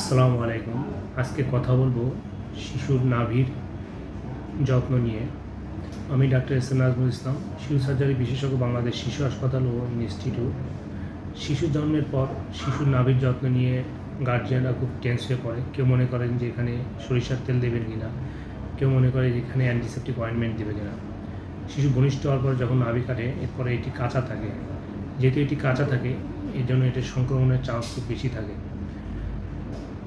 আসসালামু আলাইকুম। আজকে কথা বলব শিশুর নাভির যত্ন নিয়ে। আমি doctor S M Nazmul Islam, শিশু সার্জারি বিশেষজ্ঞ, বাংলাদেশ শিশু হাসপাতাল ও ইনস্টিটিউট। শিশু জন্মের পর শিশুর নাভির যত্ন নিয়ে গার্জিয়ানরা খুব টেন্স হয়ে পড়ে। কেউ মনে করেন যে এখানে সরিষার তেল দেবেন কিনা? কেউ মনে করে যে এখানে অ্যান্টিসেপ্টিক অয়েন্টমেন্ট দেবে কিনা? শিশু ঘনিষ্ঠ হওয়ার পর যখন নাভি কাটে, এরপরে এটি কাঁচা থাকে। যেহেতু এটি কাঁচা থাকে, এর জন্য এটির সংক্রমণের চান্স খুব বেশি থাকে।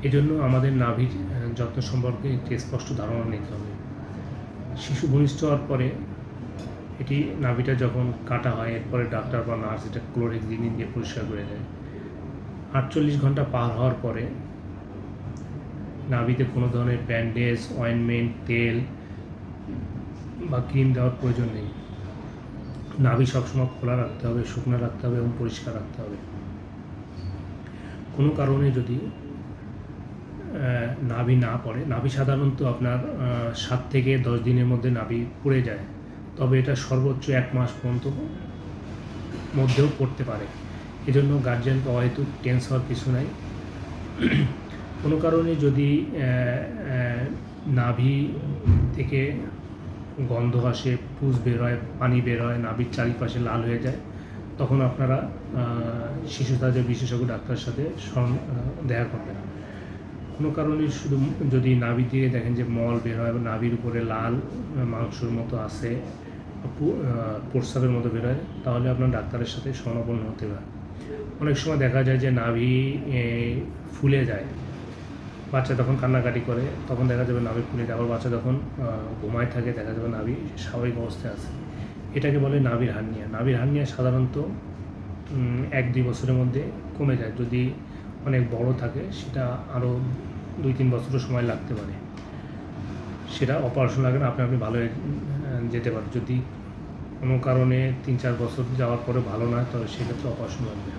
এজন্য আমাদের নাভির যত্ন সম্পর্কে একটি স্পষ্ট ধারণা নিতে হবে। শিশু ভূমিষ্ঠ হওয়ার পরে এটি নাভিটা যখন কাটা হয়, এরপরে ডাক্তার বা নার্স এটা ক্লোরেক্সিনিন দিয়ে পরিষ্কার করে দেয়। আটচল্লিশ ঘণ্টা পার হওয়ার পরে নাভিতে কোনো ধরনের ব্যান্ডেজ, অয়েনমেন্ট, তেল বা ক্রিম দেওয়ার প্রয়োজন নেই। নাভি সবসময় খোলা রাখতে হবে, শুকনো রাখতে হবে এবং পরিষ্কার রাখতে হবে। কোনো কারণে যদি নাভি না পড়ে। নাভি সাধারণত আপনার সাত থেকে দশ দিনের মধ্যে নাভি পড়ে যায়। তবে এটা সর্বোচ্চ এক মাস পর্যন্ত মধ্যেও পড়তে পারে। এজন্য গার্জিয়ানকে অহেতুক টেন্স হওয়ার কিছু নাই। কোনো কারণে যদি নাভি থেকে গন্ধ আসে, পুষ বের হয় পানি বের হয় নাভির চারিপাশে লাল হয়ে যায়, তখন আপনারা শিশু তাদের বিশেষজ্ঞ ডাক্তারের সাথে দেখা করবেন। কোনো কারণে শুধু যদি নাভি দিয়ে দেখেন যে মল বের হয় নাভির উপরে লাল মাংসর মতো আসে প্রস্রাবের মতো বের হয়, তাহলে আপনার ডাক্তারের সাথে শরণাপন্ন হতে পারে। অনেক সময় দেখা যায় যে নাভি ফুলে যায়। বাচ্চা তখন কান্নাকাটি করে, তখন দেখা যাবে নাভি ফুলে যায়। আবার বাচ্চা যখন ঘুমায় থাকে, দেখা যাবে নাভি স্বাভাবিক অবস্থায় আছে। এটাকে বলে নাভির হার্নিয়া। নাভির হার্নিয়া সাধারণত এক দুই বছরের মধ্যে কমে যায়। যদি অনেক বড় থাকে, সেটা আরও দুই তিন বছরও সময় লাগতে পারে। সেটা অপারেশন লাগে না, আপনি আপনি ভালো যেতে পারেন। যদি কোনো কারণে তিন চার বছর যাওয়ার পরে ভালো না তবে সেক্ষেত্রে অপারেশন লাগবে